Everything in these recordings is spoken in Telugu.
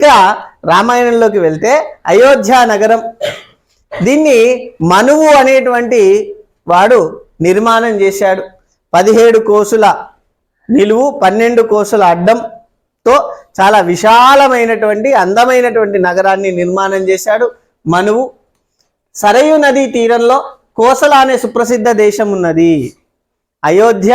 ఇంకా రామాయణంలోకి వెళ్తే అయోధ్య నగరం. దీన్ని మనువు అనేటువంటి వాడు నిర్మాణం చేశాడు. పదిహేడు కోసుల నిలువు పన్నెండు కోసుల అడ్డంతో చాలా విశాలమైనటువంటి అందమైనటువంటి నగరాన్ని నిర్మాణం చేశాడు మనువు. సరయు నదీ తీరంలో కోసల అనే సుప్రసిద్ధ దేశం ఉన్నది. అయోధ్య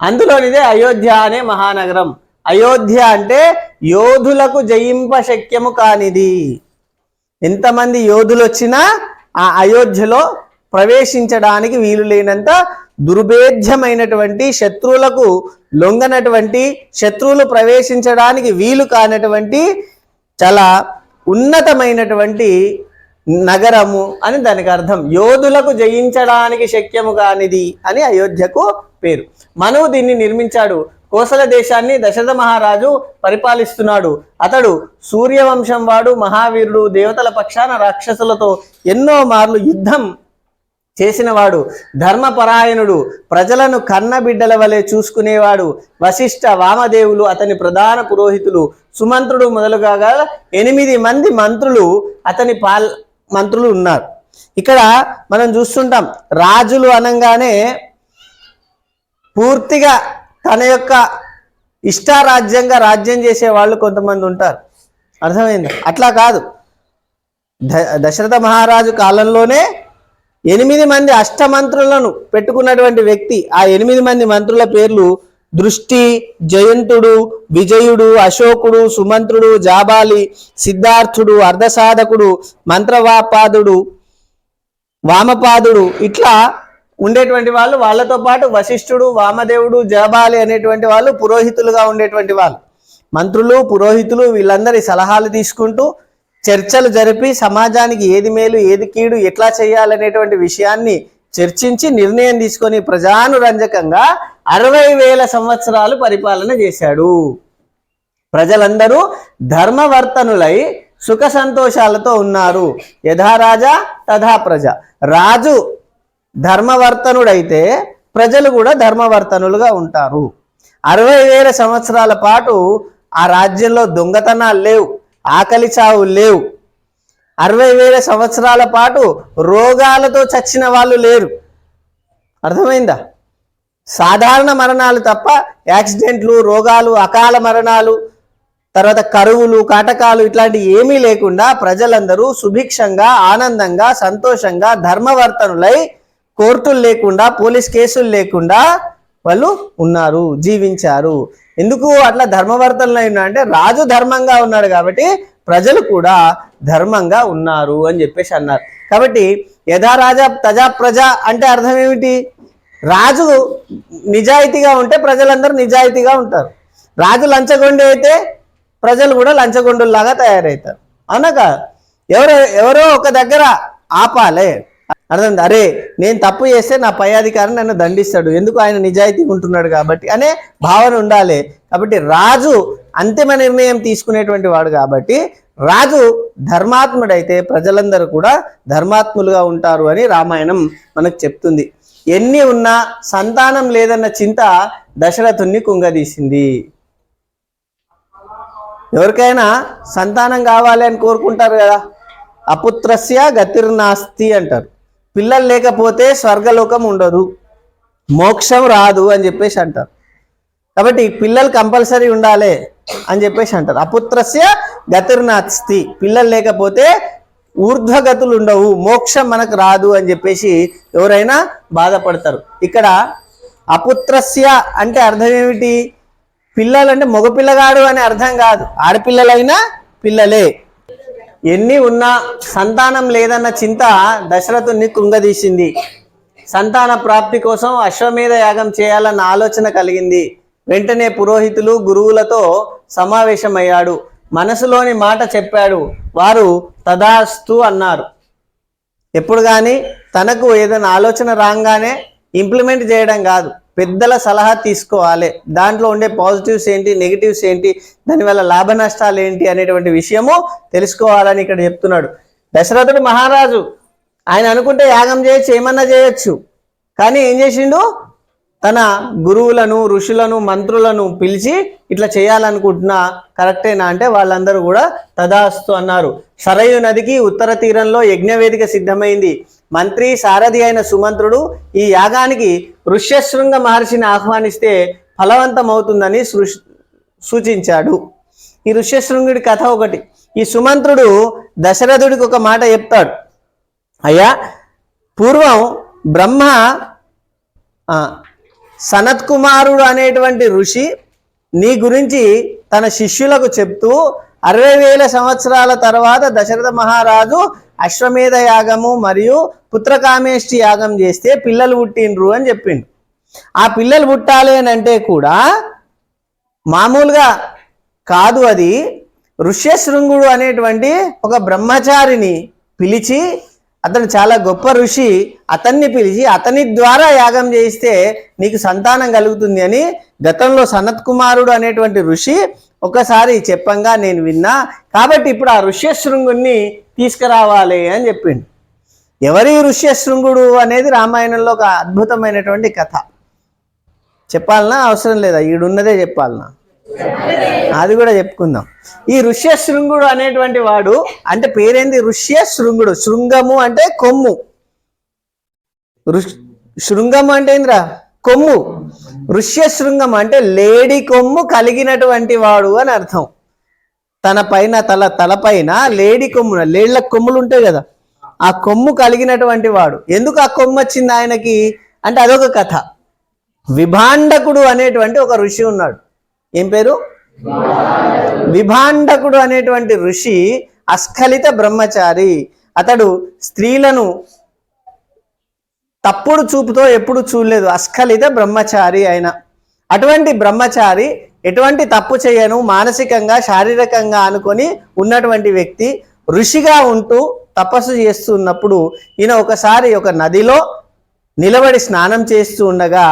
అందులోనిదే అయోధ్య అనే మహానగరం. అయోధ్య అంటే యోధులకు జయింప శక్యము కానిది. ఎంతమంది యోధులు వచ్చినా ఆ అయోధ్యలో ప్రవేశించడానికి వీలు లేనంత దుర్భేద్యమైనటువంటి శత్రువులకు లొంగనటువంటి శత్రువులు ప్రవేశించడానికి వీలు కానటువంటి చాలా ఉన్నతమైనటువంటి నగరము అని దానికి అర్థం. యోధులకు జయించడానికి శక్యము కానిది అని అయోధ్యకు పేరు. మనువు దీన్ని నిర్మించాడు కోసల దేశాన్ని దశరథ మహారాజు పరిపాలిస్తున్నాడు. అతడు సూర్యవంశం వాడు మహావీరుడు దేవతల పక్షాన రాక్షసులతో ఎన్నో మార్లు యుద్ధం చేసినవాడు ధర్మపరాయణుడు ప్రజలను కన్నబిడ్డల వలె చూసుకునేవాడు వశిష్ఠ వామదేవులు అతని ప్రధాన పురోహితులు సుమంత్రుడు మొదలుగా ఎనిమిది మంది మంత్రులు అతని పాల్ మంత్రులు ఉన్నారు. ఇక్కడ మనం చూస్తుంటాం రాజులు అనగానే పూర్తిగా తన యొక్క ఇష్టారాజ్యంగా రాజ్యం చేసే వాళ్ళు కొంతమంది ఉంటారు. అర్థమైంది? అట్లా కాదు. ద- దశరథ మహారాజు కాలంలోనే ఎనిమిది మంది అష్టమంత్రులను పెట్టుకున్నటువంటి వ్యక్తి ఆ ఎనిమిది మంది మంత్రుల పేర్లు దృష్టి జయంతుడు విజయుడు అశోకుడు సుమంత్రుడు జాబాలి సిద్ధార్థుడు అర్ధసాధకుడు మంత్రవాపాదుడు వామపాదుడు ఇట్లా ఉండేటువంటి వాళ్ళు వాళ్ళతో పాటు వశిష్ఠుడు వామదేవుడు జబాలి అనేటువంటి వాళ్ళు పురోహితులుగా ఉండేటువంటి వాళ్ళు. మంత్రులు పురోహితులు వీళ్ళందరి సలహాలు తీసుకుంటూ చర్చలు జరిపి సమాజానికి ఏది మేలు ఏది కీడు ఎట్లా చేయాలనేటువంటి విషయాన్ని చర్చించి నిర్ణయం తీసుకొని ప్రజానురంజకంగా అరవై వేల సంవత్సరాలు పరిపాలన చేశాడు. ప్రజలందరూ ధర్మవర్తనులై సుఖ సంతోషాలతో ఉన్నారు. యథా రాజా తథా ప్రజ. రాజు ధర్మవర్తనుడైతే ప్రజలు కూడా ధర్మవర్తనులుగా ఉంటారు. అరవై వేల సంవత్సరాల పాటు ఆ రాజ్యంలో దొంగతనాలు లేవు ఆకలి చావులు లేవు. అరవై వేల సంవత్సరాల పాటు రోగాలతో చచ్చిన వాళ్ళు లేరు. అర్థమైందా? సాధారణ మరణాలు తప్ప యాక్సిడెంట్లు రోగాలు అకాల మరణాలు తర్వాత కరువులు కాటకాలు ఇట్లాంటి ఏమీ లేకుండా ప్రజలందరూ సుభిక్షంగా ఆనందంగా సంతోషంగా ధర్మవర్తనులై కోర్టులు లేకుండా పోలీస్ కేసులు లేకుండా వాళ్ళు ఉన్నారు జీవించారు. ఎందుకు అట్లా ధర్మవర్తనలు అయినా అంటే రాజు ధర్మంగా ఉన్నాడు కాబట్టి ప్రజలు కూడా ధర్మంగా ఉన్నారు అని చెప్పేసి అన్నారు. కాబట్టి యథా రాజా తజా ప్రజ అంటే అర్థం ఏమిటి? రాజు నిజాయితీగా ఉంటే ప్రజలందరూ నిజాయితీగా ఉంటారు. రాజు లంచగొండి అయితే ప్రజలు కూడా లంచగొండుల్లాగా తయారవుతారు. అనగా ఎవరో ఎవరో ఒక దగ్గర ఆపాలే. అర్థం అరే నేను తప్పు చేస్తే నా పై అధికారి నన్ను దండిస్తాడు. ఎందుకు ఆయన నిజాయితీ ఉంటున్నాడు కాబట్టి? అనే భావన ఉండాలి. కాబట్టి రాజు అంతిమ నిర్ణయం తీసుకునేటువంటి వాడు కాబట్టి రాజు ధర్మాత్ముడైతే ప్రజలందరూ కూడా ధర్మాత్ములుగా ఉంటారు అని రామాయణం మనకు చెప్తుంది. ఎన్ని ఉన్నా సంతానం లేదన్న చింత దశరథుణ్ణి కుంగదీసింది. ఎవరికైనా సంతానం కావాలి అని కోరుకుంటారు కదా? అపుత్రస్య గతిర్నాస్తి అంటారు. పిల్లలు లేకపోతే స్వర్గలోకం ఉండదు. మోక్షం రాదు అని చెప్పేసి అంటారు. కాబట్టి పిల్లలు కంపల్సరీ ఉండాలి అని చెప్పేసి అంటారు. అపుత్రస్య గతిర్నాస్తి పిల్లలు లేకపోతే ఊర్ధ్వగతులు ఉండవు. మోక్షం మనకు రాదు అని చెప్పేసి ఎవరైనా బాధపడతారు. ఇక్కడ అపుత్రస్య అంటే అర్థం ఏమిటి? పిల్లలు అంటే మగపిల్లగాడు అని అర్థం కాదు. ఆడపిల్లలైనా పిల్లలే. ఎన్ని ఉన్నా సంతానం లేదన్న చింత దశరథుని కృంగదీసింది. సంతాన ప్రాప్తి కోసం అశ్వమేధ యాగం చేయాలన్న ఆలోచన కలిగింది. వెంటనే పురోహితులు గురువులతో సమావేశమయ్యాడు. మనసులోని మాట చెప్పాడు. వారు తదాస్తు అన్నారు. ఎప్పుడు కానీ తనకు ఏదైనా ఆలోచన రాగానే ఇంప్లిమెంట్ చేయడం కాదు. పెద్దల సలహా తీసుకోవాలి. దాంట్లో ఉండే పాజిటివ్స్ ఏంటి నెగిటివ్స్ ఏంటి దానివల్ల లాభ నష్టాలు ఏంటి అనేటువంటి విషయము తెలుసుకోవాలని ఇక్కడ చెప్తున్నాడు. దశరథుడు మహారాజు ఆయన అనుకుంటే యాగం చేయొచ్చు ఏమన్నా చేయొచ్చు. కానీ ఏం చేసిండు? తన గురువులను ఋషులను మంత్రులను పిలిచి ఇట్లా చేయాలనుకుంటున్నా కరెక్టేనా అంటే వాళ్ళందరూ కూడా తదాస్తు అన్నారు. సరయు నదికి ఉత్తర తీరంలో యజ్ఞవేదిక సిద్ధమైంది. మంత్రి సారథి అయిన సుమంత్రుడు ఈ యాగానికి ఋష్యశృంగ మహర్షిని ఆహ్వానిస్తే ఫలవంతమవుతుందని సృష్ సూచించాడు. ఈ ఋష్యశృంగుడి కథ ఒకటి. ఈ సుమంత్రుడు దశరథుడికి ఒక మాట చెప్తాడు. అయ్యా పూర్వం బ్రహ్మ ఆ, సనత్ కుమారుడు అనేటువంటి ఋషి నీ గురించి తన శిష్యులకు చెప్తూ అరవై వేల సంవత్సరాల తర్వాత దశరథ మహారాజు అశ్వమేధ యాగము మరియు పుత్రకామేష్టి యాగం చేస్తే పిల్లలు పుట్టిండ్రు అని చెప్పిండు. ఆ పిల్లలు పుట్టాలి అని అంటే కూడా మామూలుగా కాదు అది. ఋష్యశృంగుడు అనేటువంటి ఒక బ్రహ్మచారిని పిలిచి అతను చాలా గొప్ప ఋషి అతన్ని పిలిచి అతని ద్వారా యాగం చేయిస్తే నీకు సంతానం కలుగుతుంది అని గతంలో సనత్ కుమారుడు అనేటువంటి ఋషి ఒకసారి చెప్పంగా నేను విన్నా. కాబట్టి ఇప్పుడు ఆ ఋష్యశృంగుణ్ణి తీసుకురావాలి అని చెప్పిండు. ఎవరి ఋష్యశృంగుడు అనేది రామాయణంలో ఒక అద్భుతమైనటువంటి కథ. చెప్పాలనా? అవసరం లేదా? ఈడున్నదే చెప్పాలనా? అది కూడా చెప్పుకుందాం. ఈ ఋష్య శృంగుడు అనేటువంటి వాడు అంటే పేరేంది? ఋష్య శృంగుడు శృంగము అంటే కొమ్ము. ఋష్- శృంగము అంటే ఏంద్రా? కొమ్ము. ఋష్య శృంగం అంటే లేడి కొమ్ము కలిగినటువంటి వాడు అని అర్థం. తన పైన తల తలపైన లేడి కొమ్ము లేళ్ళ కొమ్ములు ఉంటాయి కదా ఆ కొమ్ము కలిగినటువంటి వాడు. ఎందుకు ఆ కొమ్ము వచ్చింది ఆయనకి? అంటే అదొక కథ. విభాండకుడు అనేటువంటి ఒక ఋషి ఉన్నాడు. ఏం పేరు? విభాండకుడు అనేటువంటి ఋషి అస్ఖలిత బ్రహ్మచారి. అతడు స్త్రీలను తప్పుడు చూపుతో ఎప్పుడు చూడలేదు. అస్ఖలిత బ్రహ్మచారి ఆయన అటువంటి బ్రహ్మచారి ఎటువంటి తప్పు చేయను మానసికంగా శారీరకంగా అనుకొని ఉన్నటువంటి వ్యక్తి ఋషిగా ఉంటూ తపస్సు చేస్తున్నప్పుడు ఈయన ఒకసారి ఒక నదిలో నిలబడి స్నానం చేస్తూ ఉండగా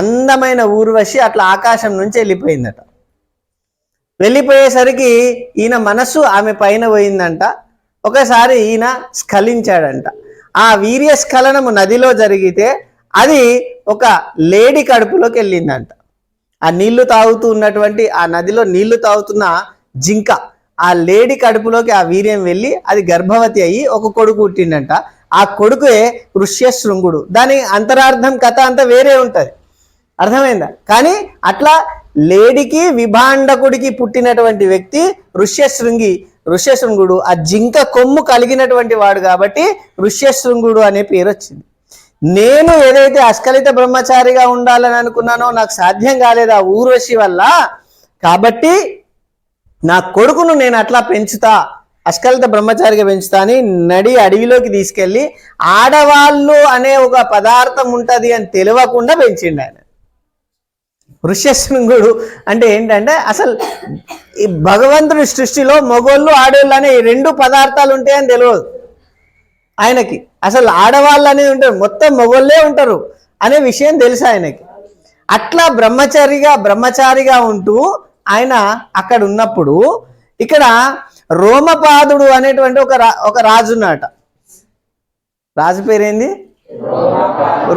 అందమైన ఊర్వశి అట్లా ఆకాశం నుంచి వెళ్ళిపోయిందట. వెళ్ళిపోయేసరికి ఈయన మనస్సు ఆమె పైన పోయిందంట. ఒకసారి ఈయన స్ఖలించాడంట. ఆ వీర్య స్ఖలనము నదిలో జరిగితే అది ఒక లేడి కడుపులోకి వెళ్ళిందంట. ఆ నీళ్ళు తాగుతూ ఉన్నటువంటి ఆ నదిలో నీళ్ళు తాగుతున్న జింక ఆ లేడి కడుపులోకి ఆ వీర్యం వెళ్ళి అది గర్భవతి అయ్యి ఒక కొడుకు పుట్టిండంట. ఆ కొడుకే ఋష్యశృంగుడు దాని అంతరార్థం కథ అంతా వేరే ఉంటుంది. అర్థమైందా? కానీ అట్లా లేడికి విభాండకుడికి పుట్టినటువంటి వ్యక్తి ఋష్యశృంగి ఋష్యశృంగుడు ఆ జింక కొమ్ము కలిగినటువంటి వాడు కాబట్టి ఋష్యశృంగుడు అనే పేరు వచ్చింది. నేను ఏదైతే అస్కలిత బ్రహ్మచారిగా ఉండాలని అనుకున్నానో నాకు సాధ్యం కాలేదు ఆ ఊర్వశి వల్ల కాబట్టి నా కొడుకును నేను అట్లా పెంచుతా. అస్కలిత బ్రహ్మచారిగా పెంచుతాని నడి అడవిలోకి తీసుకెళ్ళి ఆడవాళ్ళు అనే ఒక పదార్థం ఉంటుంది అని తెలియకుండా పెంచిండు ఆయన. ఋష్యశృంగుడు అంటే ఏంటంటే అసలు ఈ భగవంతుడి సృష్టిలో మగోళ్ళు ఆడవాళ్ళు అనే రెండు పదార్థాలు ఉంటాయని తెలియదు ఆయనకి. అసలు ఆడవాళ్ళు అనేది ఉంటారు మొత్తం మగోళ్ళే ఉంటారు అనే విషయం తెలుసు ఆయనకి. అట్లా బ్రహ్మచారిగా బ్రహ్మచారిగా ఉంటూ ఆయన అక్కడ ఉన్నప్పుడు ఇక్కడ రోమపాదుడు అనేటువంటి ఒక రా ఒక రాజు ఉన్నట రాజు పేరేంది?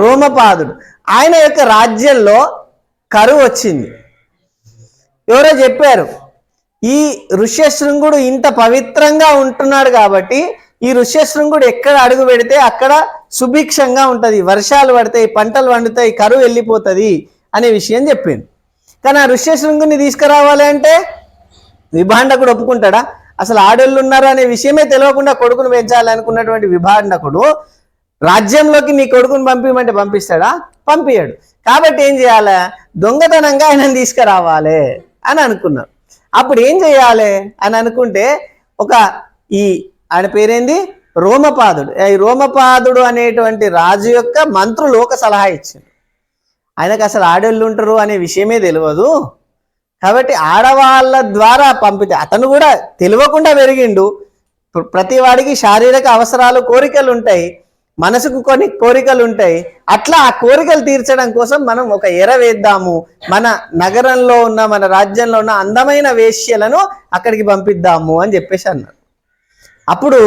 రోమపాదుడు. ఆయన యొక్క రాజ్యంలో కరువు వచ్చింది. ఎవరో చెప్పారు ఈ ఋష్యశృంగుడు ఇంత పవిత్రంగా ఉంటున్నాడు కాబట్టి ఈ ఋష్యశృంగుడు ఎక్కడ అడుగు పెడితే అక్కడ సుభిక్షంగా ఉంటుంది. వర్షాలు పడతాయి పంటలు వండుతాయి కరువు వెళ్ళిపోతుంది అనే విషయం చెప్పింది. కానీ ఆ ఋష్యశృంగుని తీసుకురావాలి అంటే విభాండకుడు ఒప్పుకుంటాడా? అసలు ఆడోళ్ళు ఉన్నారు అనే విషయమే తెలియకుండా కొడుకును పెంచాలనుకున్నటువంటి విభాండకుడు రాజ్యంలోకి నీ కొడుకుని పంపించమంటే పంపిస్తాడా? పంపించాడు కాబట్టి ఏం చేయాలి? దొంగతనంగా ఆయనను తీసుకురావాలి అని అనుకున్నారు. అప్పుడు ఏం చేయాలి అని అనుకుంటే ఒక ఈ ఆయన పేరేంది? రోమపాదుడు. ఈ రోమపాదుడు అనేటువంటి రాజు యొక్క మంత్రులు ఒక సలహా ఇచ్చాడు ఆయనకు అసలు ఆడోళ్ళు ఉంటారు అనే విషయమే తెలియదు కాబట్టి ఆడవాళ్ళ ద్వారా పంపితే అతను కూడా తెలియకుండా పెరిగిండు. ప్రతి వాడికి శారీరక అవసరాలు కోరికలు ఉంటాయి. మనసుకు కొన్ని కోరికలు ఉంటాయి. అట్లా ఆ కోరికలు తీర్చడం కోసం మనం ఒక ఎర వేద్దాము. మన నగరంలో ఉన్న మన రాజ్యంలో ఉన్న అందమైన వేశ్యలను అక్కడికి పంపిద్దాము అని చెప్పేసి అన్నారు అప్పుడు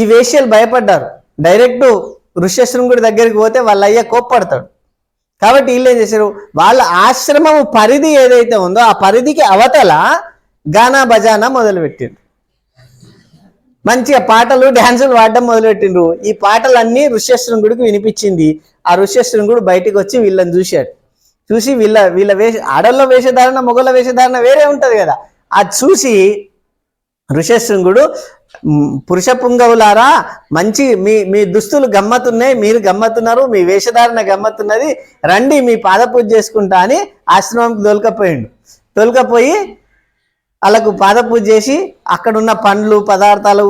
ఈ వేశ్యలు భయపడ్డారు. డైరెక్ట్ ఋష్యశృంగుడి దగ్గరికి పోతే వాళ్ళ అయ్య కోప్పడతాడు. కాబట్టి వీళ్ళు ఏం చేశారు? వాళ్ళ ఆశ్రమం పరిధి ఏదైతే ఉందో ఆ పరిధికి అవతల గానా బజానా మొదలుపెట్టిండ్రు. మంచిగా పాటలు డ్యాన్సులు పాడడం మొదలుపెట్టిండ్రు. ఈ పాటలన్నీ ఋష్యశృంగుడికి వినిపించింది. ఆ ఋష్యశృంగుడు బయటికి వచ్చి వీళ్ళని చూశాడు. చూసి వీళ్ళ వీళ్ళ వేష ఆడల్లో వేషధారణ మొగల వేషధారణ వేరే ఉంటుంది కదా. అది చూసి ఋషశృంగుడు పురుష పుంగవులారా మంచి మీ మీ దుస్తులు గమ్మత్తున్నాయి మీరు గమ్మత్తున్నారు మీ వేషధారణ గమ్మత్తున్నది రండి మీ పాద పూజ చేసుకుంటా అని ఆశ్రమంకి తోలుకపోయిండు. తోలుకపోయి వాళ్ళకు పాద పూజ చేసి అక్కడున్న పండ్లు పదార్థాలు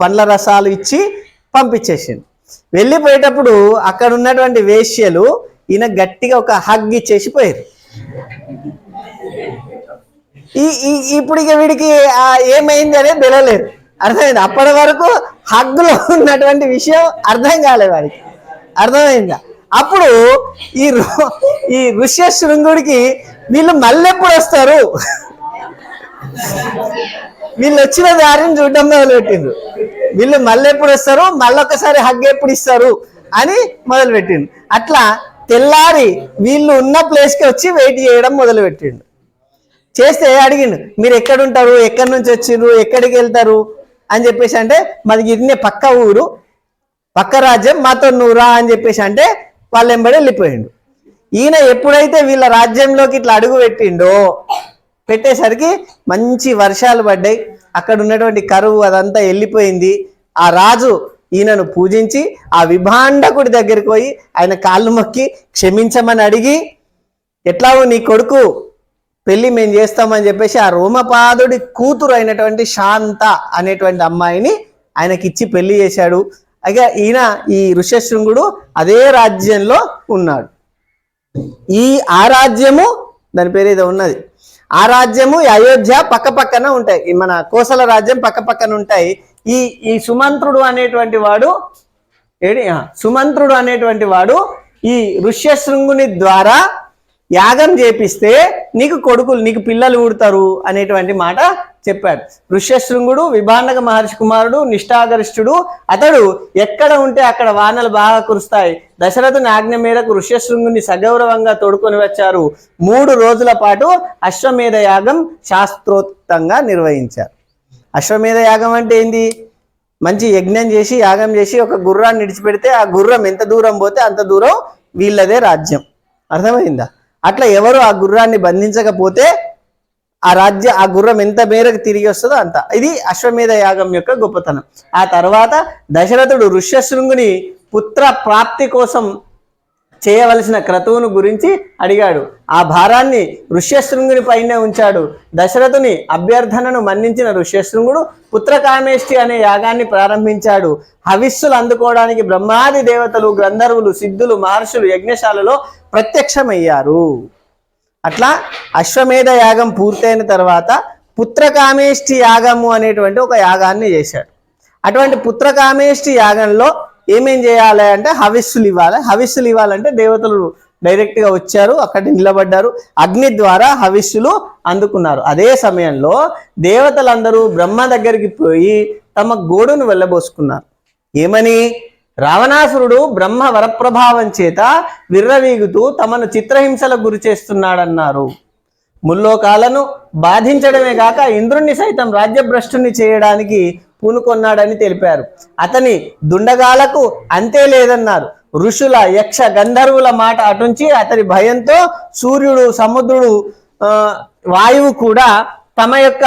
పండ్ల రసాలు ఇచ్చి పంపించేసిండు. వెళ్ళిపోయేటప్పుడు అక్కడ ఉన్నటువంటి వేశ్యలు ఈయన గట్టిగా ఒక హగ్ ఇచ్చేసి పోయారు. ఈ ఈ- ఇప్పుడు ఇక వీడికి ఏమైంది అనేది తెలియలేదు అర్థమైంది? అప్పటి వరకు హగ్గులో ఉన్నటువంటి విషయం అర్థం కాలేదు వాడికి. అర్థమైందా? అప్పుడు ఈ రు- ఈ ఋష్య శృంగుడికి వీళ్ళు మళ్ళీ ఎప్పుడు వస్తారు? వీళ్ళు వచ్చిన దారిని చూడడం మొదలుపెట్టిండ్రు. వీళ్ళు మళ్ళీ ఎప్పుడు వస్తారు? మళ్ళొకసారి హగ్ ఎప్పుడు ఇస్తారు? అని మొదలుపెట్టిండు అట్లా తెల్లారి వీళ్ళు ఉన్న ప్లేస్కి వచ్చి వెయిట్ చేయడం మొదలుపెట్టిండు చేస్తే అడిగిండు మీరు ఎక్కడుంటారు? ఎక్కడి నుంచి వచ్చిర్రు? ఎక్కడికి వెళ్తారు? అని చెప్పేసి అంటే మాది ఇన్నే పక్క ఊరు పక్క రాజ్యం మాతో నువ్వు రా అని చెప్పేసి అంటే వాళ్ళు ఎంబడి వెళ్ళిపోయిండు. ఈయన ఎప్పుడైతే వీళ్ళ రాజ్యంలోకి ఇట్లా అడుగు పెట్టిండో పెట్టేసరికి మంచి వర్షాలు పడ్డాయి. అక్కడ ఉన్నటువంటి కరువు అదంతా వెళ్ళిపోయింది. ఆ రాజు ఈయనను పూజించి ఆ విభాండకుడి దగ్గరికి పోయి ఆయన కాళ్ళు మొక్కి క్షమించమని అడిగి ఎట్లాగో నీ కొడుకు పెళ్ళి మేము చేస్తామని చెప్పేసి ఆ రోమపాదుడి కూతురు అయినటువంటి శాంత అనేటువంటి అమ్మాయిని ఆయనకిచ్చి పెళ్ళి చేశాడు. అయితే ఈయన ఈ ఋషశృంగుడు అదే రాజ్యంలో ఉన్నాడు. ఈ ఆ రాజ్యము దాని పేరు ఏదో ఉన్నది. ఆ రాజ్యము ఈ అయోధ్య పక్క పక్కన ఉంటాయి. మన కోసల రాజ్యం పక్క పక్కన ఉంటాయి. ఈ ఈ సుమంత్రుడు అనేటువంటి వాడు ఏడి ఆ, సుమంత్రుడు అనేటువంటి వాడు ఈ ఋష్యశృంగుని ద్వారా యాగం చేపిస్తే నీకు కొడుకులు నీకు పిల్లలు ఊడతారు అనేటువంటి మాట చెప్పాడు. ఋష్యశృంగుడు విభాండక మహర్షి కుమారుడు నిష్ఠాగరిష్ఠుడు అతడు ఎక్కడ ఉంటే అక్కడ వానలు బాగా కురుస్తాయి. దశరథుని ఆజ్ఞ మేరకు ఋష్యశృంగుని సగౌరవంగా తోడుకొని వచ్చారు. మూడు రోజుల పాటు అశ్వమేధ యాగం శాస్త్రోక్తంగా నిర్వహించారు. అశ్వమేధ యాగం అంటే ఏంది? మంచి యజ్ఞం చేసి యాగం చేసి ఒక గుర్రాన్ని విడిచిపెడితే ఆ గుర్రం ఎంత దూరం పోతే అంత దూరం వీళ్ళదే రాజ్యం. అర్థమైందా? అట్లా ఎవరు ఆ గుర్రాన్ని బంధించకపోతే ఆ రాజ్య ఆ గుర్రం ఎంత మేరకు తిరిగి వస్తుందో అంత. ఇది అశ్వమేధ యాగం యొక్క గొప్పతనం. ఆ తర్వాత దశరథుడు ఋష్యశృంగుని పుత్ర ప్రాప్తి కోసం చేయవలసిన క్రతువును గురించి అడిగాడు. ఆ భారాన్ని ఋష్యశృంగుని పైనే ఉంచాడు. దశరథుని అభ్యర్థనను మన్నించిన ఋష్యశృంగుడు పుత్రకామేష్టి అనే యాగాన్ని ప్రారంభించాడు. హవిస్సులు అందుకోవడానికి బ్రహ్మాది దేవతలు గంధర్వులు సిద్ధులు మహర్షులు యజ్ఞశాలలో ప్రత్యక్షమయ్యారు. అట్లా అశ్వమేధ యాగం పూర్తయిన తర్వాత పుత్రకామేష్టి యాగము అనేటువంటి ఒక యాగాన్ని చేశాడు. అటువంటి పుత్రకామేష్టి యాగంలో ఏమేం చేయాలి అంటే హవిస్సులు ఇవ్వాలి. హవిస్సులు ఇవ్వాలంటే దేవతలు డైరెక్ట్గా వచ్చారు అక్కడ నిలబడ్డారు. అగ్ని ద్వారా హవిస్సులు అందుకున్నారు. అదే సమయంలో దేవతలందరూ బ్రహ్మ దగ్గరికి పోయి తమ గోడును వెళ్ళబోసుకున్నారు. ఏమని? రావణాసురుడు బ్రహ్మ వరప్రభావం చేత విర్రవీగుతూ తమను చిత్రహింసలకు గురి చేస్తున్నాడన్నారు. ముల్లోకాలను బాధించడమే కాక ఇంద్రుణ్ణి సైతం రాజ్యభ్రష్టుని చేయడానికి పూనుకొన్నాడని తెలిపారు. అతని దుండగాలకు అంతే లేదన్నారు. ఋషుల యక్ష గంధర్వుల మాట అటుంచి అతని భయంతో సూర్యుడు సముద్రుడు వాయువు కూడా తమ యొక్క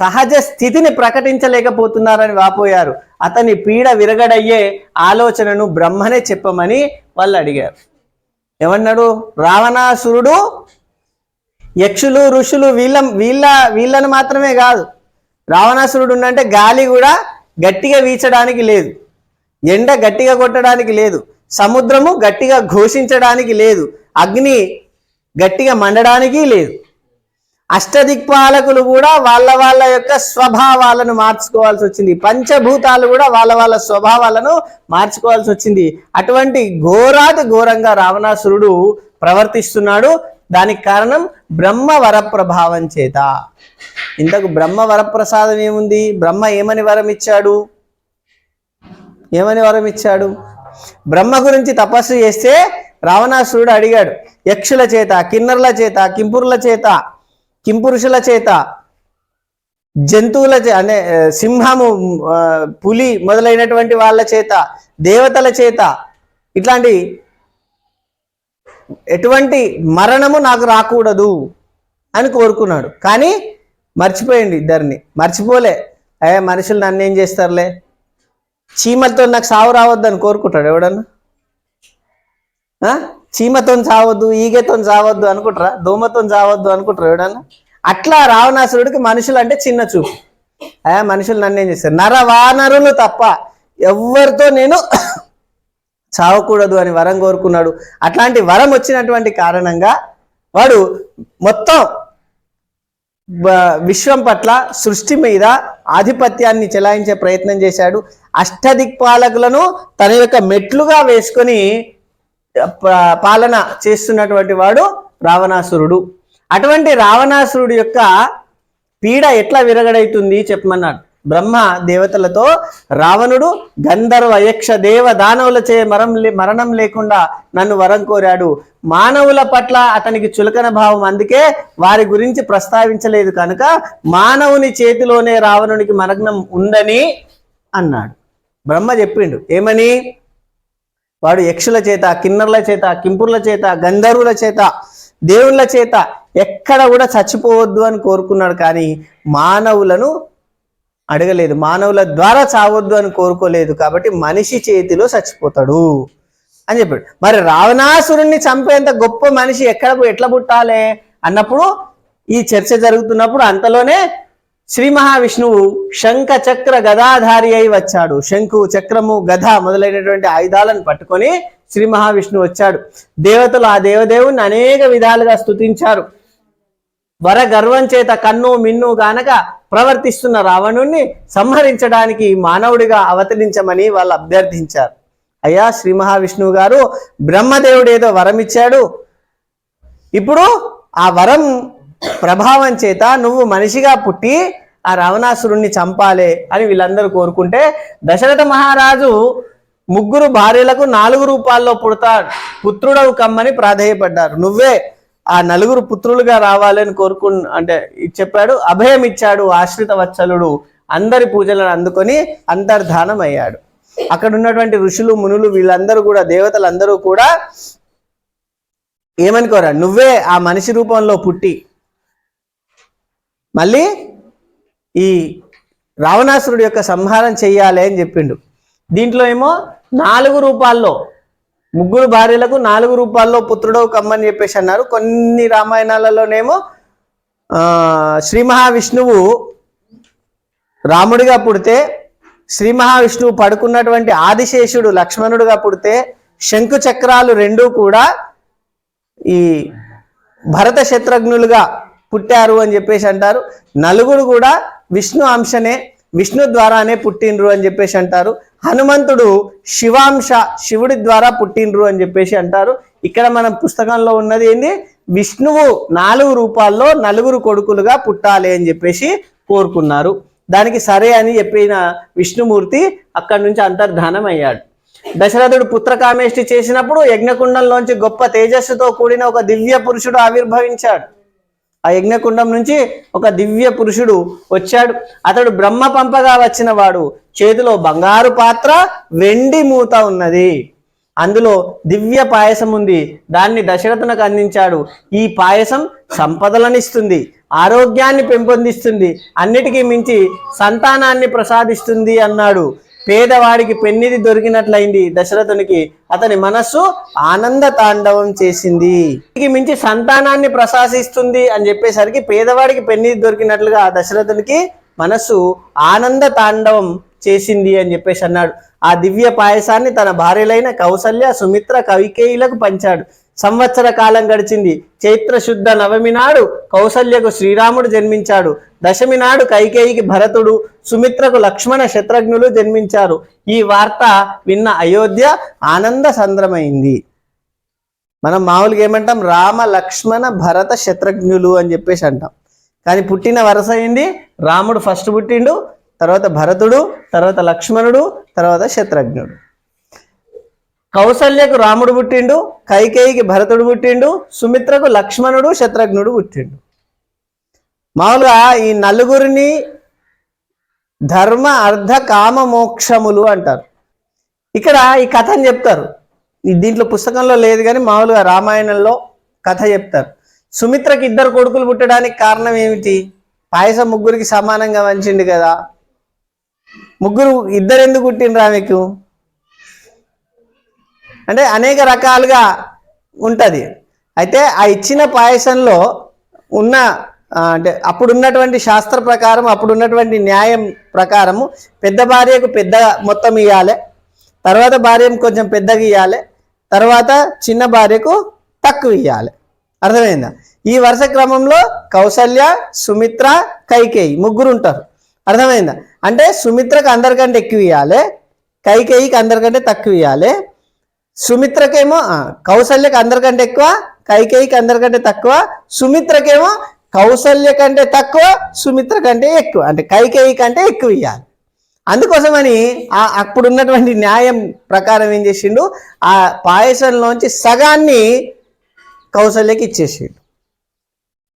సహజ స్థితిని ప్రకటించలేకపోతున్నారని వాపోయారు. అతని పీడ విరగడయ్యే ఆలోచనను బ్రహ్మనే చెప్పమని వాళ్ళు అడిగారు. ఏమన్నాడు? రావణాసురుడు యక్షులు ఋషులు వీళ్ళ వీళ్ళ వీళ్ళని మాత్రమే కాదు రావణాసురుడు ఉండంటే గాలి కూడా గట్టిగా వీచడానికి లేదు. ఎండ గట్టిగా కొట్టడానికి లేదు. సముద్రము గట్టిగా ఘోషించడానికి లేదు. అగ్ని గట్టిగా మండడానికి లేదు. అష్టదిక్పాలకులు కూడా వాళ్ళ వాళ్ళ యొక్క స్వభావాలను మార్చుకోవాల్సి వచ్చింది పంచభూతాలు కూడా వాళ్ళ వాళ్ళ స్వభావాలను మార్చుకోవాల్సి వచ్చింది అటువంటి ఘోరాతి ఘోరంగా రావణాసురుడు ప్రవర్తిస్తున్నాడు. దానికి కారణం బ్రహ్మ వరప్రభావం చేత. ఇంతకు బ్రహ్మ వరప్రసాదం ఏముంది? బ్రహ్మ ఏమని వరం ఇచ్చాడు ఏమని వరం ఇచ్చాడు బ్రహ్మ గురించి తపస్సు చేస్తే రావణాసురుడు అడిగాడు యక్షుల చేత కిన్నర్ల చేత కింపురుల చేత కింపురుషుల చేత జంతువుల చే అంటే సింహము పులి మొదలైనటువంటి వాళ్ళ చేత దేవతల చేత ఇట్లాంటి ఎటువంటి మరణము నాకు రాకూడదు అని కోరుకున్నాడు. కానీ మర్చిపోయింది ఇద్దరిని. మర్చిపోలే. అయ్యా మనుషులు నన్ను ఏం చేస్తారులే? చీమలతో నాకు సావు రావద్దని కోరుకుంటాడు ఎవడన్నా? చీమతో చావద్దు ఈగతో చావద్దు అనుకుంటారా? దోమతో చావద్దు అనుకుంటారు ఎవడన్నా? అట్లా రావణాసురుడికి మనుషులు అంటే చిన్న చూపు. అయ్యా మనుషులు నన్ను ఏం చేస్తారు? నరవానరులు తప్ప ఎవరితో నేను చావకూడదు అని వరం కోరుకున్నాడు. అట్లాంటి వరం వచ్చినటువంటి కారణంగా వాడు మొత్తం బ- విశ్వం పట్ల సృష్టి మీద ఆధిపత్యాన్ని చెలాయించే ప్రయత్నం చేశాడు. అష్టదిక్పాలకులను తన యొక్క మెట్లుగా వేసుకొని పాలన చేస్తున్నటువంటి వాడు రావణాసురుడు. అటువంటి రావణాసురుడు యొక్క పీడ ఎట్లా విరగడైతుంది చెప్పమన్నాడు. బ్రహ్మ దేవతలతో రావణుడు గంధర్వ యక్ష దేవ దానవులచే మరం లే- మరణం లేకుండా నన్ను వరం కోరాడు. మానవుల పట్ల అతనికి చులకన భావం అందుకే వారి గురించి ప్రస్తావించలేదు కనుక మానవుని చేతిలోనే రావణునికి మరణం ఉందని అన్నాడు. బ్రహ్మ చెప్పిండు ఏమని? వాడు యక్షుల చేత కిన్నర్ల చేత కింపుర్ల చేత గంధర్వుల చేత దేవుళ్ళ చేత ఎక్కడ కూడా చచ్చిపోవద్దు అని కోరుకున్నాడు కానీ మానవులను అడగలేదు. మానవుల ద్వారా చావద్దు అని కోరుకోలేదు కాబట్టి మనిషి చేతిలో చచ్చిపోతాడు అని చెప్పాడు. మరి రావణాసురుణ్ణి చంపేంత గొప్ప మనిషి ఎక్కడ ఎట్లా పుట్టాలి? అన్నప్పుడు ఈ చర్చ జరుగుతున్నప్పుడు అంతలోనే శ్రీ మహావిష్ణువు శంఖ చక్ర గదాధారి అయి వచ్చాడు. శంకు చక్రము గద మొదలైనటువంటి ఆయుధాలను పట్టుకొని శ్రీ మహావిష్ణువు వచ్చాడు. దేవతలు ఆ దేవదేవుని అనేక విధాలుగా స్తుతించారు. వర గర్వం చేత కన్ను మిన్ను గానక ప్రవర్తిస్తున్న రావణుణ్ణి సంహరించడానికి మానవుడిగా అవతరించమని వాళ్ళు అభ్యర్థించారు. అయ్యా శ్రీ మహావిష్ణువు గారు బ్రహ్మదేవుడు ఏదో వరం ఇచ్చాడు. ఇప్పుడు ఆ వరం ప్రభావం చేత నువ్వు మనిషిగా పుట్టి ఆ రావణాసురుణ్ణి చంపాలే అని వీళ్ళందరూ కోరుకుంటే దశరథ మహారాజు ముగ్గురు భార్యలకు నాలుగు రూపాల్లో పుడతాడు. పుత్రుడవు కమ్మని ప్రాధేయపడ్డారు. నువ్వే ఆ నలుగురు పుత్రులుగా రావాలని కోరుకు అంటే చెప్పాడు. అభయం ఇచ్చాడు ఆశ్రిత వత్సలుడు. అందరి పూజలను అందుకొని అంతర్ధానం అయ్యాడు అక్కడ ఉన్నటువంటి ఋషులు మునులు వీళ్ళందరూ కూడా దేవతలందరూ కూడా ఏమనుకోరా? నువ్వే ఆ మనిషి రూపంలో పుట్టి మళ్ళీ ఈ రావణాసురుడి యొక్క సంహారం చెయ్యాలి అని చెప్పిండు. దీంట్లో ఏమో నాలుగు రూపాల్లో ముగ్గురు భార్యలకు నాలుగు రూపాల్లో పుత్రుడవు కమ్మని చెప్పేసి అన్నారు. కొన్ని రామాయణాలలోనేమో శ్రీ మహావిష్ణువు రాముడిగా పుడితే శ్రీ మహావిష్ణువు పడుకున్నటువంటి ఆదిశేషుడు లక్ష్మణుడుగా పుడితే శంకు చక్రాలు రెండూ కూడా ఈ భరత శత్రుఘ్నులుగా పుట్టారు అని చెప్పేసి అంటారు. నలుగురు కూడా విష్ణు అంశనే విష్ణు ద్వారానే పుట్టిండ్రు అని చెప్పేసి అంటారు. హనుమంతుడు శివాంశ శివుడి ద్వారా పుట్టిండ్రు అని చెప్పేసి అంటారు. ఇక్కడ మన పుస్తకంలో ఉన్నది ఏంది? విష్ణువు నాలుగు రూపాల్లో నలుగురు కొడుకులుగా పుట్టాలి అని చెప్పేసి కోరుకున్నారు. దానికి సరే అని చెప్పిన విష్ణుమూర్తి అక్కడి నుంచి అంతర్ధానం అయ్యాడు దశరథుడు పుత్రకామేష్టి చేసినప్పుడు యజ్ఞకుండంలోంచి గొప్ప తేజస్సుతో కూడిన ఒక దివ్య పురుషుడు ఆవిర్భవించాడు. ఆ యజ్ఞకుండం నుంచి ఒక దివ్య పురుషుడు వచ్చాడు. అతడు బ్రహ్మ పంపగా వచ్చిన వాడు చేతిలో బంగారు పాత్ర వెండి మూత ఉన్నది. అందులో దివ్య పాయసం ఉంది. దాన్ని దశరథునకు అందించాడు. ఈ పాయసం సంపదలనిస్తుంది ఆరోగ్యాన్ని పెంపొందిస్తుంది అన్నిటికీ మించి సంతానాన్ని ప్రసాదిస్తుంది అన్నాడు. పేదవాడికి పెన్నిది దొరికినట్లయింది దశరథునికి. అతని మనస్సు ఆనంద తాండవం చేసింది. మించి సంతానాన్ని ప్రశాసిస్తుంది అని చెప్పేసరికి పేదవాడికి పెన్నిది దొరికినట్లుగా దశరథునికి మనస్సు ఆనంద తాండవం చేసింది అని చెప్పేసి అన్నాడు. ఆ దివ్య పాయసాన్ని తన భార్యలైన కౌసల్య సుమిత్ర కవికేయులకు పంచాడు. సంవత్సర కాలం గడిచింది. చైత్ర శుద్ధ నవమి నాడు కౌసల్యకు శ్రీరాముడు జన్మించాడు. దశమి నాడు కైకేయికి భరతుడు సుమిత్రకు లక్ష్మణ శత్రుఘ్నులు జన్మించారు. ఈ వార్త విన్న అయోధ్య ఆనంద సంద్రమైంది. మనం మామూలుగా ఏమంటాం? రామ లక్ష్మణ భరత శత్రుఘ్నులు అని చెప్పేసి అంటాం. కానీ పుట్టిన వరుస ఏంది? రాముడు ఫస్ట్ పుట్టిండు తర్వాత భరతుడు తర్వాత లక్ష్మణుడు తర్వాత శత్రుఘ్నుడు. కౌసల్యకు రాముడు పుట్టిండు కైకేయికి భరతుడు పుట్టిండు సుమిత్రకు లక్ష్మణుడు శత్రుఘ్నుడు పుట్టిండు. మామూలుగా ఈ నలుగురిని ధర్మ అర్ధ కామ మోక్షములు అంటారు. ఇక్కడ ఈ కథని చెప్తారు. దీంట్లో పుస్తకంలో లేదు కానీ మామూలుగా రామాయణంలో కథ చెప్తారు. సుమిత్రకి ఇద్దరు కొడుకులు పుట్టడానికి కారణం ఏమిటి? పాయసం ముగ్గురికి సమానంగా వంచిండు కదా. ముగ్గురు ఇద్దరు ఎందుకు పుట్టిండ్రు ఆమెకు? అంటే అనేక రకాలుగా ఉంటుంది. అయితే ఆ ఇచ్చిన పాయసంలో ఉన్న అంటే అప్పుడు ఉన్నటువంటి శాస్త్ర ప్రకారం అప్పుడు ఉన్నటువంటి న్యాయం ప్రకారము పెద్ద భార్యకు పెద్ద మొత్తం ఇవ్వాలి తర్వాత భార్యకు కొంచెం పెద్దగా ఇవ్వాలి తర్వాత చిన్న భార్యకు తక్కువ ఇవ్వాలి అర్థమైందా? ఈ వరుస క్రమంలో కౌసల్య సుమిత్ర కైకేయి ముగ్గురు ఉంటారు. అర్థమైందా? అంటే సుమిత్రకు అందరికంటే ఎక్కువ ఇవ్వాలి కైకేయికి అందరికంటే తక్కువ ఇవ్వాలి సుమిత్రకేమో కౌసల్యకు అందరికంటే ఎక్కువ కైకేయికి అందరికంటే తక్కువ సుమిత్రకేమో కౌసల్య కంటే తక్కువ సుమిత్ర కంటే ఎక్కువ. అంటే కైకేయి కంటే ఎక్కువ ఇవ్వాలి అందుకోసమని ఆ అప్పుడు ఉన్నటువంటి న్యాయం ప్రకారం ఏం చేసిండు? ఆ పాయసంలోంచి సగాన్ని కౌసల్యకి ఇచ్చేసిండు.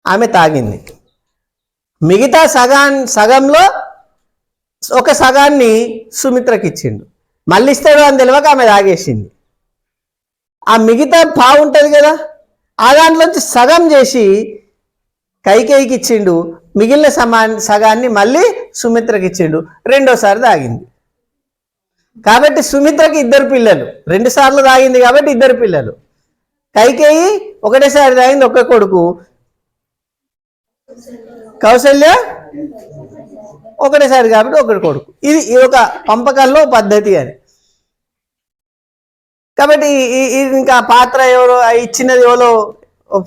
ఆమె తాగింది. మిగతా సగా సగంలో ఒక సగాన్ని సుమిత్రకి ఇచ్చిండు మళ్ళీ ఇస్తాడు అని తెలియక ఆమె తాగేసింది. ఆ మిగతా పావు ఉంటుంది కదా ఆ దాంట్లోంచి సగం చేసి కైకేయికి ఇచ్చిండు మిగిలిన సమా సగాన్ని మళ్ళీ సుమిత్రకి ఇచ్చిండు రెండోసారి తాగింది. కాబట్టి సుమిత్రకి ఇద్దరు పిల్లలు. రెండు సార్లు తాగింది కాబట్టి ఇద్దరు పిల్లలు. కైకేయి ఒకటేసారి తాగింది ఒక్క కొడుకు. కౌశల్య? ఒకటేసారి కాబట్టి ఒకటి కొడుకు. ఇది ఇది ఒక పంపకంలో పద్ధతి అని కాబట్టి ఈ- ఇంకా పాత్ర ఎవరో ఇచ్చినది ఎవరో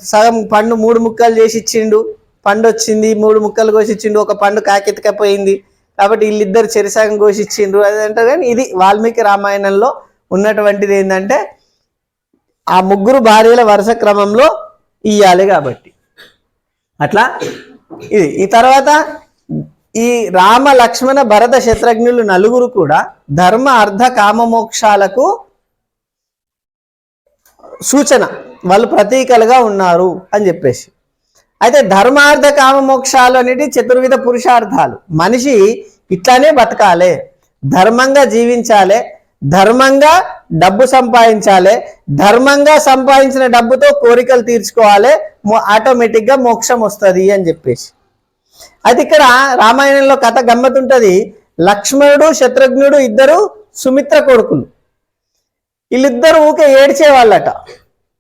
సగం పండు మూడు ముక్కలు చేసి ఇచ్చిండు. పండు వచ్చింది మూడు ముక్కలు కోసి ఇచ్చిండు. ఒక పండు కాకెత్తుకపోయింది. కాబట్టి వీళ్ళిద్దరు చెరిసగం కోసి ఇచ్చిండ్రు. అది అంటారు కానీ ఇది వాల్మీకి రామాయణంలో ఉన్నటువంటిది ఏంటంటే ఆ ముగ్గురు భార్యల వరుస క్రమంలో ఇయ్యాలి కాబట్టి. అట్లా ఇది. ఈ తర్వాత ఈ రామ లక్ష్మణ భరత శత్రుఘ్నులు నలుగురు కూడా ధర్మ అర్ధ కామమోక్షాలకు సూచన. వాళ్ళు ప్రతీకలుగా ఉన్నారు అని చెప్పేసి. అయితే ధర్మార్థ కామమోక్షాలు అనేటి చతుర్విధ పురుషార్థాలు. మనిషి ఇట్లానే బతకాలే. ధర్మంగా జీవించాలే. ధర్మంగా డబ్బు సంపాదించాలి. ధర్మంగా సంపాదించిన డబ్బుతో కోరికలు తీర్చుకోవాలి. మో- ఆటోమేటిక్గా మోక్షం వస్తుంది అని చెప్పేసి. అయితే ఇక్కడ రామాయణంలో కథ గమ్మతుంటది లక్ష్మణుడు శత్రుఘ్నుడు ఇద్దరు సుమిత్ర కొడుకులు. వీళ్ళిద్దరు ఊకే ఏడ్చేవాళ్ళట.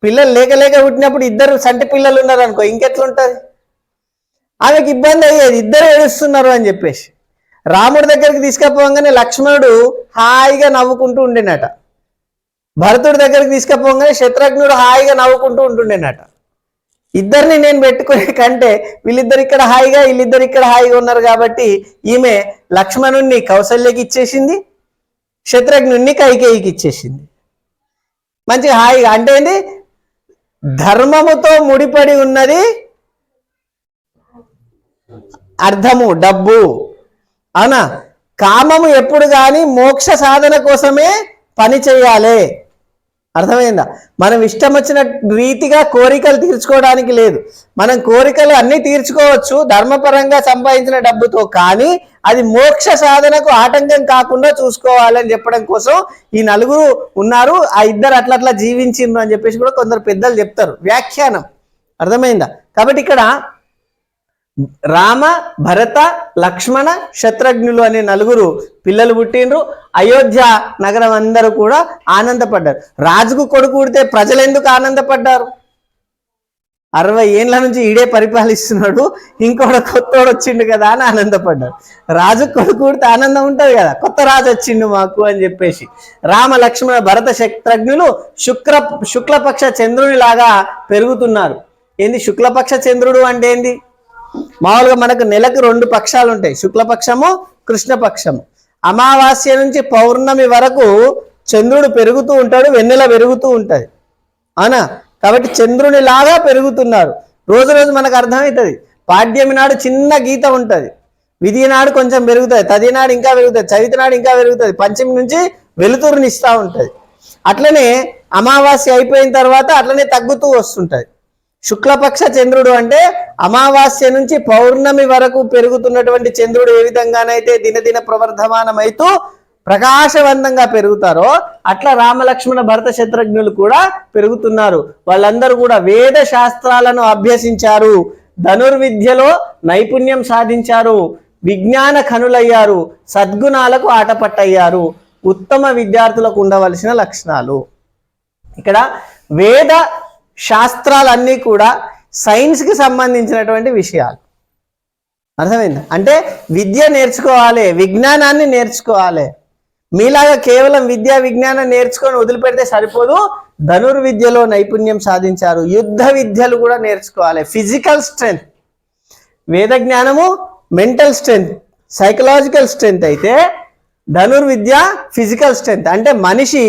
పిల్లలు లేక లేక పుట్టినప్పుడు ఇద్దరు సంటి పిల్లలు ఉన్నారు అనుకో ఇంకెట్లుంటది? ఆమెకి ఇబ్బంది అయ్యేది ఇద్దరు ఏడుస్తున్నారు అని చెప్పేసి. రాముడి దగ్గరికి తీసుకపోగానే లక్ష్మణుడు హాయిగా నవ్వుకుంటూ ఉండేనట. భరతుడి దగ్గరికి తీసుకపోగానే శత్రుఘ్నుడు హాయిగా నవ్వుకుంటూ ఉంటుండేనట. ఇద్దరిని నేను పెట్టుకునే కంటే వీళ్ళిద్దరు ఇక్కడ హాయిగా వీళ్ళిద్దరు ఇక్కడ హాయిగా ఉన్నారు కాబట్టి ఈమె లక్ష్మణుణ్ణి కౌశల్యకి ఇచ్చేసింది శత్రుఘ్నుణ్ణి కైకేయికి ఇచ్చేసింది. మంచి హాయిగా అంటే ఏంటి ధర్మముతో ముడిపడి ఉన్నది అర్థము డబ్బు. అవునా? కామము ఎప్పుడు కానీ మోక్ష సాధన కోసమే పని చేయాలి. అర్థమైందా? మనం ఇష్టం వచ్చిన రీతిగా కోరికలు తీర్చుకోవడానికి లేదు. మనం కోరికలు అన్నీ తీర్చుకోవచ్చు ధర్మపరంగా సంపాదించిన డబ్బుతో కానీ అది మోక్ష సాధనకు ఆటంకం కాకుండా చూసుకోవాలని చెప్పడం కోసం ఈ నలుగురు ఉన్నారు. ఆ ఇద్దరు అట్లా అట్లా జీవించిండ్రు అని చెప్పేసి కూడా కొందరు పెద్దలు చెప్తారు. వ్యాఖ్యానం. అర్థమైందా? కాబట్టి ఇక్కడ రామ భరత లక్ష్మణ శత్రుఘ్నులు అనే నలుగురు పిల్లలు పుట్టిండ్రు. అయోధ్య నగరం అందరూ కూడా ఆనందపడ్డారు. రాజుకు కొడుకు పుడితే ప్రజలు ఎందుకు ఆనందపడ్డారు? అరవై ఏండ్ల నుంచి ఈడే పరిపాలిస్తున్నాడు. ఇంకోటి కొత్తోడు వచ్చిండు కదా అని ఆనందపడ్డారు. రాజు కొడుకు పుడితే ఆనందం ఉంటుంది కదా. కొత్త రాజు వచ్చిండు మాకు అని చెప్పేసి. రామ లక్ష్మణ భరత శత్రుఘ్నులు శుక్ర శుక్లపక్ష చంద్రుని లాగా పెరుగుతున్నారు. ఏంది? శుక్లపక్ష చంద్రుడు అంటే ఏంది? మామూలుగా మనకు నెలకు రెండు పక్షాలు ఉంటాయి. శుక్లపక్షము కృష్ణపక్షము. అమావాస్య నుంచి పౌర్ణమి వరకు చంద్రుడు పెరుగుతూ ఉంటాడు వెన్నెల పెరుగుతూ ఉంటుంది. అవునా? కాబట్టి చంద్రుని లాగా పెరుగుతున్నారు. రోజు రోజు మనకు అర్థమవుతుంది. పాడ్యమి నాడు చిన్న గీత ఉంటుంది. విధి నాడు కొంచెం పెరుగుతుంది తది నాడు ఇంకా పెరుగుతుంది చవితి నాడు ఇంకా పెరుగుతుంది పంచమి నుంచి వెలుతురుని ఇస్తూ ఉంటుంది. అట్లనే అమావాస్య అయిపోయిన తర్వాత అట్లనే తగ్గుతూ వస్తుంటుంది. శుక్లపక్ష చంద్రుడు అంటే అమావాస్య నుంచి పౌర్ణమి వరకు పెరుగుతున్నటువంటి చంద్రుడు ఏ విధంగానైతే దినదిన ప్రవర్ధమానమైతూ ప్రకాశవంతంగా పెరుగుతారో అట్లా రామలక్ష్మణ భరత శత్రుఘ్నులు కూడా పెరుగుతున్నారు. వాళ్ళందరూ కూడా వేద శాస్త్రాలను అభ్యసించారు. ధనుర్విద్యలో నైపుణ్యం సాధించారు. విజ్ఞాన కనులయ్యారు. సద్గుణాలకు ఆటపట్టయ్యారు. ఉత్తమ విద్యార్థులకు ఉండవలసిన లక్షణాలు. ఇక్కడ వేద శాస్త్రాలన్నీ కూడా సైన్స్కి సంబంధించినటువంటి విషయాలు. అర్థమైంది? అంటే విద్య నేర్చుకోవాలి విజ్ఞానాన్ని నేర్చుకోవాలి. మీలాగా కేవలం విద్యా విజ్ఞానం నేర్చుకొని వదిలిపెడితే సరిపోదు. ధనుర్విద్యలో నైపుణ్యం సాధించారు. యుద్ధ విద్యలు కూడా నేర్చుకోవాలి. ఫిజికల్ స్ట్రెంగ్త్ వేద జ్ఞానము మెంటల్ స్ట్రెంగ్త్ సైకలాజికల్ స్ట్రెంగ్త్ అయితే ధనుర్విద్య ఫిజికల్ స్ట్రెంగ్త్ అంటే మనిషి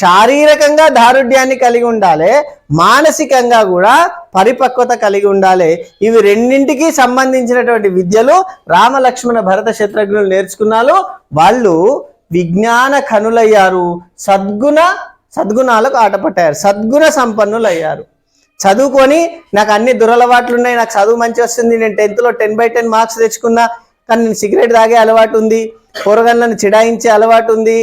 శారీరకంగా దారుఢ్యాన్ని కలిగి ఉండాలి మానసికంగా కూడా పరిపక్వత కలిగి ఉండాలి. ఇవి రెండింటికి సంబంధించినటువంటి విద్యలు రామలక్ష్మణ భరత శత్రుఘ్నులు నేర్చుకున్నారు. వాళ్ళు విజ్ఞాన కనులయ్యారు. సద్గుణ సద్గుణాలకు ఆటపట్టారు. సద్గుణ సంపన్నులు అయ్యారు చదువుకొని నాకు అన్ని దురలవాట్లు ఉన్నాయి నాకు చదువు మంచి వస్తుంది నేను టెన్త్లో టెన్ బై టెన్ మార్క్స్ తెచ్చుకున్నా కానీ నేను సిగరెట్ తాగే అలవాటు ఉంది. కూరగాయలను చిడాయించే అలవాటు ఉంది.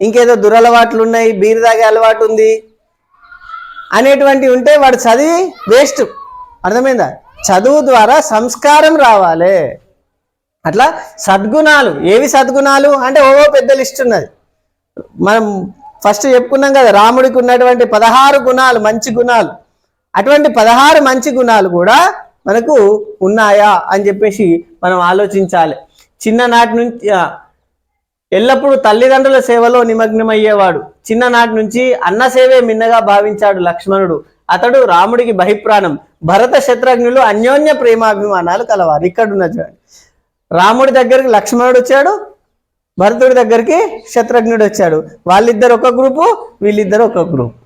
ఇంకేదో దురలవాట్లు ఉన్నాయి బీరు తాగే అలవాటు ఉంది అనేటువంటివి ఉంటే వాడు చదివి వేస్ట్. అర్థమైందా? చదువు ద్వారా సంస్కారం రావాలి. అట్లా సద్గుణాలు ఏవి సద్గుణాలు? అంటే ఓ పెద్ద లిస్ట్ ఉన్నది. మనం ఫస్ట్ చెప్పుకున్నాం కదా రాముడికి ఉన్నటువంటి పదహారు గుణాలు మంచి గుణాలు. అటువంటి పదహారు మంచి గుణాలు కూడా మనకు ఉన్నాయా అని చెప్పేసి మనం ఆలోచించాలి. చిన్ననాటి నుంచి ఎల్లప్పుడూ తల్లిదండ్రుల సేవలో నిమగ్నమయ్యేవాడు. చిన్ననాటి నుంచి అన్న సేవే మిన్నగా భావించాడు లక్ష్మణుడు. అతడు రాముడికి బహిప్రాణం. భరత శత్రుఘ్నులు అన్యోన్య ప్రేమాభిమానాలు కలవారు. ఇక్కడ ఉన్న చూడండి. రాముడి దగ్గరికి లక్ష్మణుడు వచ్చాడు. భరతుడి దగ్గరికి శత్రుఘ్నుడు వచ్చాడు. వాళ్ళిద్దరు ఒక గ్రూపు వీళ్ళిద్దరు ఒక గ్రూప్.